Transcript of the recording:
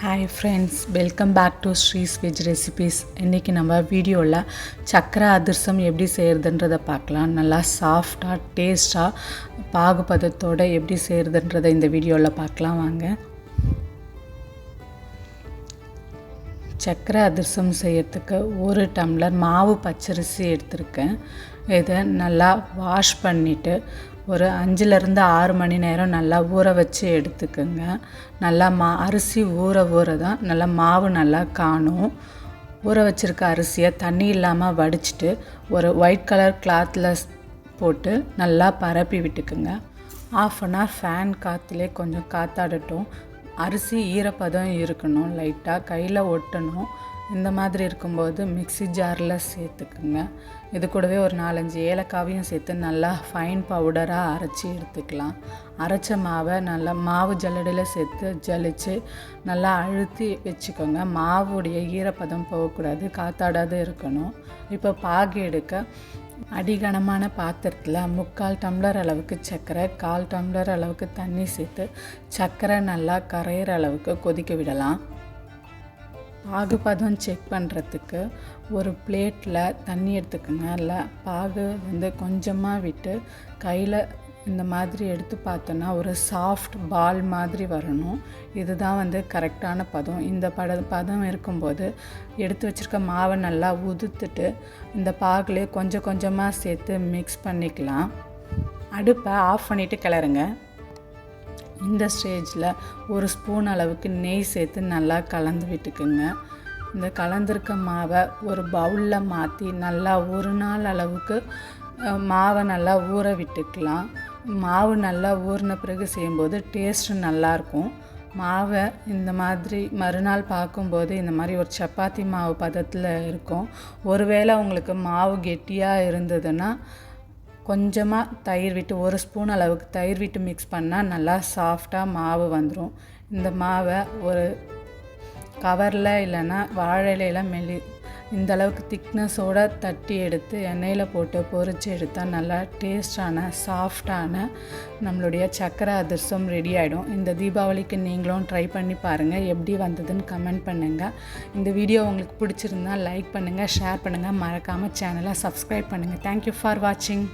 Hi friends welcome back to Sri's veg recipes இன்றைக்கி நம்ம வீடியோவில் சக்கரை அதிர்சம் எப்படி செய்கிறதுன்றதை பார்க்கலாம். நல்லா சாஃப்டாக டேஸ்ட்டாக பாகுபதத்தோடு எப்படி செய்கிறதுன்றதை இந்த வீடியோவில் பார்க்கலாம் வாங்க. சக்கரை அதிர்சம் செய்யறதுக்கு ஒரு டம்ளர் மாவு பச்சரிசி எடுத்திருக்கேன். இதை நல்லா வாஷ் பண்ணிவிட்டு ஒரு அஞ்சுலேருந்து ஆறு மணி நேரம் நல்லா ஊற வச்சு எடுத்துக்கோங்க. நல்லா மா அரிசி ஊற ஊற தான் நல்லா மாவு நல்லா காணும். ஊற வச்சுருக்க அரிசியை தண்ணி இல்லாமல் வடிச்சிட்டு ஒரு ஒயிட் கலர் கிளாத்தில் போட்டு நல்லா பரப்பி விட்டுக்குங்க. ஆஃப் அன் ஹவர் ஃபேன் காற்றுலே கொஞ்சம் காத்தாடட்டும். அரிசி ஈரப்பதம் இருக்கணும் லைட்டாக கையில் ஒட்டணும். இந்த மாதிரி இருக்கும்போது மிக்சி ஜாரில் சேர்த்துக்குங்க. இது கூடவே ஒரு நாலஞ்சு ஏலக்காவையும் சேர்த்து நல்லா ஃபைன் பவுடராக அரைச்சி எடுத்துக்கலாம். அரைச்ச மாவை நல்லா மாவு ஜல்லடையில் சேர்த்து ஜலிச்சு நல்லா அழுத்தி வச்சுக்கோங்க. மாவுடைய ஈரப்பதம் போகக்கூடாது காத்தாடாது இருக்கணும். இப்போ பாகு எடுக்க அடிகனமான பாத்திரத்தில் முக்கால் டம்ளர் அளவுக்கு சர்க்கரை கால் டம்ளர் அளவுக்கு தண்ணி சேர்த்து சர்க்கரை நல்லா கரையிற அளவுக்கு கொதிக்க விடலாம். பாகுபதம் செக் பண்ணுறதுக்கு ஒரு பிளேட்டில் தண்ணி எடுத்துக்கோங்க. இல்லை பாகு வந்து கொஞ்சமாக விட்டு கையில் இந்த மாதிரி எடுத்து பார்த்தோன்னா ஒரு சாஃப்ட் பால் மாதிரி வரணும். இதுதான் வந்து கரெக்டான பதம். இந்த பட பதம் இருக்கும்போது எடுத்து வச்சுருக்க மாவை நல்லா உதுத்துட்டு இந்த பாகுலேயே கொஞ்சம் கொஞ்சமாக சேர்த்து மிக்ஸ் பண்ணிக்கலாம். அடுப்பை ஆஃப் பண்ணிவிட்டு கிளறுங்க. இந்த ஸ்டேஜில் ஒரு ஸ்பூன் அளவுக்கு நெய் சேர்த்து நல்லா கலந்து விட்டுக்குங்க. இந்த கலந்துருக்க மாவை ஒரு பவுலில் மாற்றி நல்லா ஒரு நாள் அளவுக்கு மாவை நல்லா ஊற விட்டுக்கலாம். மாவு நல்லா ஊறின பிறகு செய்யும்போது டேஸ்ட்டு நல்லாயிருக்கும் மாவை இந்த மாதிரி மறுநாள் பார்க்கும்போது இந்த மாதிரி ஒரு சப்பாத்தி மாவு பதத்தில் இருக்கும். ஒருவேளை உங்களுக்கு மாவு கெட்டியாக இருந்ததுன்னா கொஞ்சமாக தயிர் விட்டு ஒரு ஸ்பூன் அளவுக்கு தயிர் விட்டு மிக்ஸ் பண்ணால் நல்லா சாஃப்டாக மாவு வந்துடும் இந்த மாவை ஒரு கவரில் இல்லைன்னா வாழையில இலையில மெல்லி இந்த அளவுக்கு திக்னஸோடு தட்டி எடுத்து எண்ணெயில் போட்டு பொரித்து எடுத்தால் நல்லா டேஸ்டான சாஃப்டான நம்மளுடைய சக்கரை அதிர்சம் ரெடி ஆகிடும் இந்த தீபாவளிக்கு நீங்களும் ட்ரை பண்ணி பாருங்கள் எப்படி வந்ததுன்னு கமெண்ட் பண்ணுங்கள் இந்த வீடியோ உங்களுக்கு பிடிச்சிருந்தா லைக் பண்ணுங்கள் ஷேர் பண்ணுங்கள் மறக்காமல் சேனலை சப்ஸ்கிரைப் பண்ணுங்கள் தேங்க்யூ ஃபார் வாட்சிங்